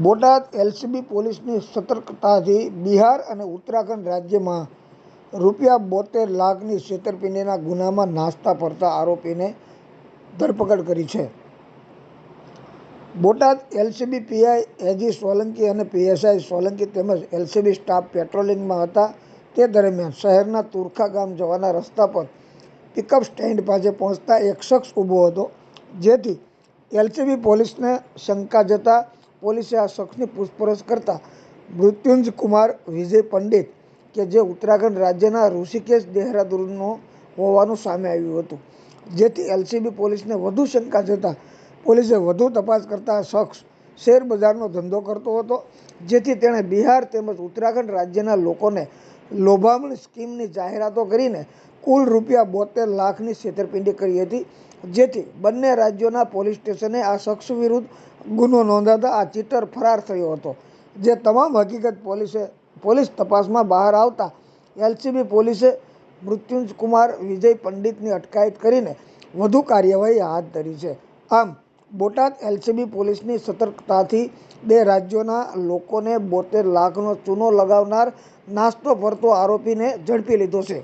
Botad LCB પોલીસની સતર્કતાથી બિહાર અને ઉત્તરાખંડ રાજ્યમાં રૂપિયા બોતેર લાખની છેતરપિંડીના ગુનામાં નાસ્તા ફરતા આરોપીને ધરપકડ કરી છે. Botad LCB PI AG Solanki અને પીએસઆઈ સોલંકી તેમજ એલસીબી સ્ટાફ પેટ્રોલિંગમાં હતા. તે દરમિયાન શહેરના તુરખા ગામ જવાના રસ્તા પર પિકઅપ સ્ટેન્ડ પાસે પહોંચતા એક શખ્સ ઊભો હતો, જેથી એલસીબી પોલીસને શંકા જતાં પોલીસે આ શખ્સની પૂછપરછ કરતા મૃત્યુંજ કુમાર વિજય પંડિત કે જે ઉત્તરાખંડ રાજ્યના ઋષિકેશ દેહરાદૂનનો હોવાનું સામે આવ્યું હતું. જેથી એલસીબી પોલીસને વધુ શંકા જતાં પોલીસે વધુ તપાસ કરતા આ શખ્સ શેર ધંધો કરતો હતો, જેથી તેણે બિહાર તેમજ ઉત્તરાખંડ રાજ્યના લોકોને લોભામણી સ્કીમની જાહેરાતો કરીને કુલ રૂપિયા બોતેર લાખની છેતરપિંડી કરી હતી. જેથી બંને રાજ્યોના પોલીસ સ્ટેશને આ શખ્સ વિરુદ્ધ ગુનો નોંધાતા આ ચીટર ફરાર થયો હતો. જે તમામ હકીકત પોલીસે, પોલીસ તપાસમાં બહાર આવતા એલસીબી પોલીસે મૃત્યુંજ કુમાર, વિજય પંડિતની અટકાયત કરીને વધુ કાર્યવાહી હાથ ધરી છે. આમ બોટાદ એલસીબી પોલીસની સતર્કતાથી બે રાજ્યોના લોકોને બોતેર લાખનો ચૂનો લગાવનાર નાસ્તો ફરતો આરોપીને ઝડપી લીધો છે.